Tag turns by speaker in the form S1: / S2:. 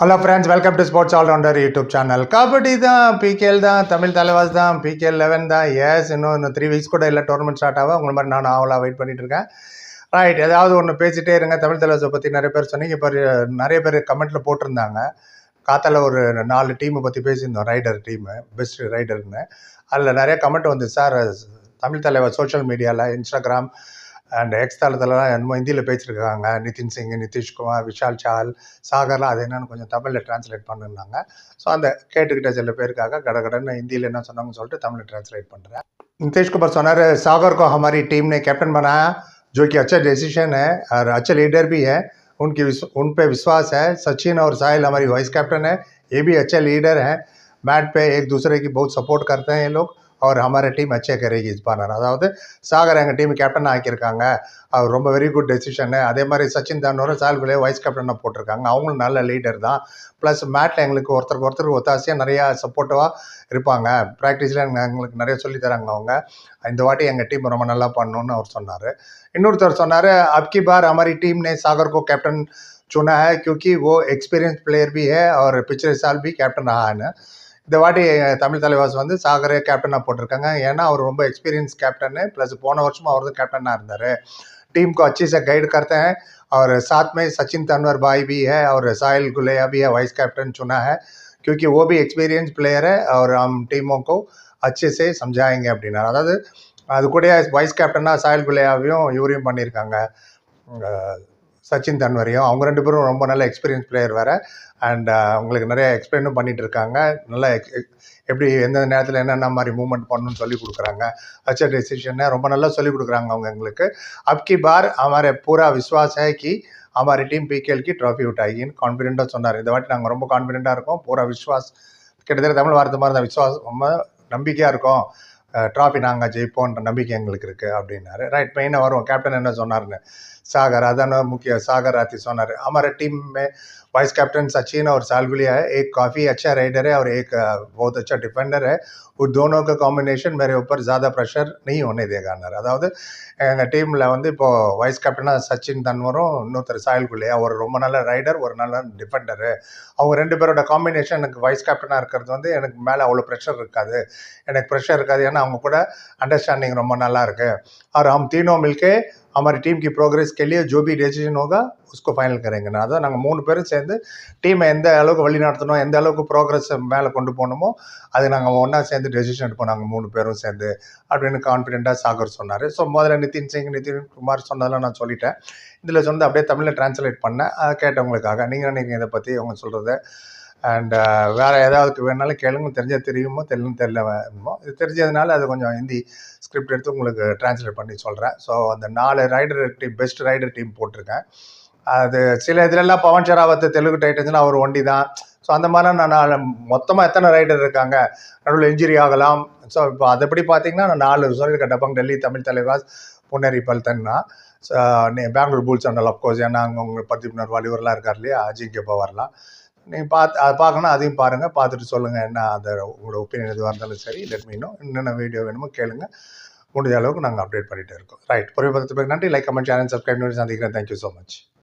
S1: Hello friends welcome to sports allrounder YouTube channel kabaddi தான் PKL தான் தமிழ் தலைவாஸ் தான் PKL eleven தான். எஸ் இன்னும் இன்னும் த்ரீ வீக்ஸ் கூட இல்லை டோர்னமெண்ட் ஸ்டார்ட் ஆகும். உங்களை மாதிரி நான் ஆவலாக வெயிட் பண்ணிட்டு இருக்கேன். ரைட் ஏதாவது ஒன்று பேசிகிட்டே இருங்க. தமிழ் தலைவாஸை பற்றி நிறைய பேர் சொன்னீங்க. இப்போ நிறைய பேர் கமெண்ட்டில் போட்டிருந்தாங்க. காத்தால ஒரு நாலு டீமை பற்றி பேசியிருந்தோம் ரைடர் டீமு பெஸ்ட் ரைடர்னு அதில் நிறைய கமெண்ட் வந்து சார் தமிழ் தலைவர் சோஷியல் மீடியாவில் இன்ஸ்டாகிராம் அண்ட் எக்ஸ் தளத்துலலாம் என்னமோ ஹிந்தியில் பேசியிருக்காங்க நிதின் சிங் நிதிஷ்குமார் விஷால் சால் சாகர்லாம் அது என்னன்னு கொஞ்சம் தமிழில் டிரான்ஸ்லேட் பண்ணுனாங்க ஸோ அந்த கேட்டுக்கிட்ட சில பேருக்காக கடகடன்னு ஹிந்தியில் என்ன சொன்னாங்கன்னு சொல்லிட்டு தமிழில் ट्रांसलेट பண்ணுறேன் नितीश कुमार सोनार सागर को हमारी टीम ने कैप्टन बनाया जो कि अच्छा डिसीजन है और अच्छे लीडर भी है उनकी विश्व- उन पे विश्वास है सचिन और साहिल हमारी वाइस कैप्टन है ये भी अच्छे लीडर हैं मैट पे एक दूसरे की बहुत सपोर्ट करते हैं ये लोग और हमारे டீம் अच्छे करेगी इस बार அதாவது சாகர் எங்கள் டீம் கேப்டன் ஆக்கியிருக்காங்க அவர் ரொம்ப வெரி குட் டெசிஷனு அதே மாதிரி சச்சின் தானோரும் சால்குலே வைஸ் கேப்டனாக போட்டிருக்காங்க அவங்களும் நல்ல லீடர் தான் ப்ளஸ் மேட்டில் எங்களுக்கு ஒருத்தருக்கு ஒருத்தர் ஒத்தாசையாக நிறையா சப்போர்ட்டிவாக இருப்பாங்க ப்ராக்டிஸில் எங்களுக்கு நிறைய சொல்லி தராங்க அவங்க இந்த வாட்டி எங்கள் டீம் ரொம்ப நல்லா பண்ணணும்னு அவர் சொன்னார் இன்னொருத்தர் சொன்னார் அப்கி बार हमारी टीम ने सागर को कैप्टन चुना है क्योंकि वो एक्सपीरियंस प्लेयर भी है और पिछले साल भी कैप्टन रहा है இந்த வாட்டி தமிழ் தலைவாஸ் வந்து சாகரே கேப்டனாக போட்டிருக்காங்க ஏன்னா அவர் ரொம்ப எக்ஸ்பீரியன்ஸ் கேப்டனு ப்ளஸ் போன வருஷமும் அவர் தான் कैप्टन இருந்தார் टीम को अच्छे से गाइड करते हैं और साथ में सचिन तनवर भाई भी है और साहिल गुलेया भी है वाइस कैप्टन चुना है क्योंकि वो भी एक्सपीरियंस प्लेयर है और हम टीमों को अच्छे से समझाएँगे அப்படின்னா அதாவது அது கூட வைஸ் கேப்டனாக சாயல் குலேயாவையும் இவரையும் பண்ணியிருக்காங்க சச்சின் தன்வரையும் அவங்க ரெண்டு பேரும் ரொம்ப நல்ல எக்ஸ்பீரியன்ஸ் பிளேயர் வேறு அண்ட் உங்களுக்கு நிறைய எக்ஸ்பிளைனும் பண்ணிட்டு இருக்காங்க நல்லா ex- ex- எப்படி எந்த நேரத்தில் என்னென்ன மாதிரி மூவ்மெண்ட் பண்ணணும்னு சொல்லி கொடுக்குறாங்க अच्छा डिसीजन है ரொம்ப நல்லா சொல்லி கொடுக்குறாங்க அவங்க எங்களுக்கு அப்கி பார் हमारे पूरा विश्वास है कि हमारी टीम पीकेएल की ट्रॉफी उठाएगी கான்ஃபிடென்ட்டாக சொன்னார் இந்த வாட்டி நாங்கள் ரொம்ப கான்ஃபிடென்ட்டாக இருக்கோம் பூரா விஸ்வாஸ் கிட்டத்தட்ட தமிழ் வார்த்தை மாதிரி தான் விஸ்வாஸ் ரொம்ப நம்பிக்கையாக இருக்கோம் ட்ராஃபி நாங்கள் ஜெயிப்போன்ற நம்பிக்கை எங்களுக்கு இருக்குது அப்படின்னாரு ரைட் மெயினாக வரும் கேப்டன் என்ன சொன்னார்னு सागर अदाना मुख्य सागर आती सोनार हमारे टीम में वाइस कैप्टन सचिन और सालगुलिया है एक काफ़ी अच्छा राइडर है और एक अ, बहुत अच्छा डिफेंडर है वो दोनों का कॉम्बिनेशन मेरे ऊपर ज़्यादा प्रेशर नहीं होने देगा அதாவது எங்கள் டீமில் வந்து இப்போது வைஸ் கேப்டனாக சச்சின் தன்வரும் இன்னொருத்தர் சாயல் குல்லையா ஒரு ரொம்ப நல்ல ரைடர் ஒரு நல்ல டிஃபெண்டரு அவங்க ரெண்டு பேரோட காம்பினேஷன் எனக்கு வைஸ் கேப்டனாக இருக்கிறது வந்து எனக்கு மேலே அவ்வளோ ப்ரெஷர் இருக்காது எனக்கு ப்ரெஷர் இருக்காது ஏன்னா அவங்க கூட अंडरस्टैंडिंग ரொம்ப நல்லா இருக்கு और हम तीनों मिलके हमारी टीम की प्रोग्रेस के लिए जो भी डिसीजन होगा उसको ஃபைனல் करेंगे நான் அதான் நாங்கள் மூணு பேரும் சேர்ந்து டீமை எந்த அளவுக்கு வழி நடத்தணும் எந்த அளவுக்கு ப்ரோக்ரஸ் மேலே கொண்டு போகணுமோ அது நாங்கள் ஒன்றா சேர்ந்து டெசிஷன் எடுப்போம் நாங்கள் மூணு பேரும் சேர்ந்து அப்படின்னு கான்ஃபிடென்ட்டாக சாகர் சொன்னார் ஸோ முதல்ல நிதின் சிங் நிதின் குமார் சொன்னதெல்லாம் நான் சொல்லிட்டேன் இதில் சொன்னது அப்படியே தமிழில் டிரான்ஸ்லேட் பண்ணேன் அதை கேட்டவங்களுக்காக நீங்கள் நினைக்கிறீங்க இதை பற்றி அவங்க சொல்கிறத அண்ட் uh, வேறு ஏதாவது வேணாலும் கேளுங்க. தெரிஞ்சது தெரியுமோ தெரியலும் தெரியல இது தெரிஞ்சதுனால அது கொஞ்சம் ஹிந்தி ஸ்கிரிப்ட் எடுத்து உங்களுக்கு டிரான்ஸ்லேட் பண்ணி சொல்கிறேன் ஸோ அந்த நாலு raider team best raider team போட்டிருக்கேன். அது சில இதுலலாம் பவன் ஷராவத் தெலுங்கு டைட்டன்ஸ்னா அவர் ஒண்டி தான். ஸோ அந்த மாதிரிலாம் நான் நாலு மொத்தமாக எத்தனை ரைடர் இருக்காங்க? நடுவில் இன்ஜுரி ஆகலாம். ஸோ இப்போ அதைப்படி பார்த்தீங்கன்னா நான் நாலு சொல்லியிருக்கேன் டப்பாங் டெல்லி தமிழ் தலைவாஸ் புன்னேரி பல்தன்னா. ஸோ நீ பெங்களூர் பூல் அண்ட் அப்கோர்ஸ் ஏன்னா அங்கே உங்கள் பர்தீப் நர்வால் இருக்கார் இல்லையா? அஜிங்கே பவர்லாம். நீங்கள் பார்த்து அதை பார்க்கணும் அதையும் பாருங்கள் பார்த்துட்டு சொல்லுங்கள் என்ன அது உங்களோட ஒப்பீனியன் எதுவாக இருந்தாலும் சரி லெட் மீனோ என்னென்ன வீடியோ வேணுமோ கேளுங்க. முடிஞ்ச அளவுக்கு நாங்கள் அப்டேட் பண்ணிகிட்டே இருக்கோம். ரைட் பொறுப்பு நன்றி. லைக் கமெண்ட் சேனல் சப்ஸ்கிரைப் பண்ணி சந்திக்கிறேன். Thank you so much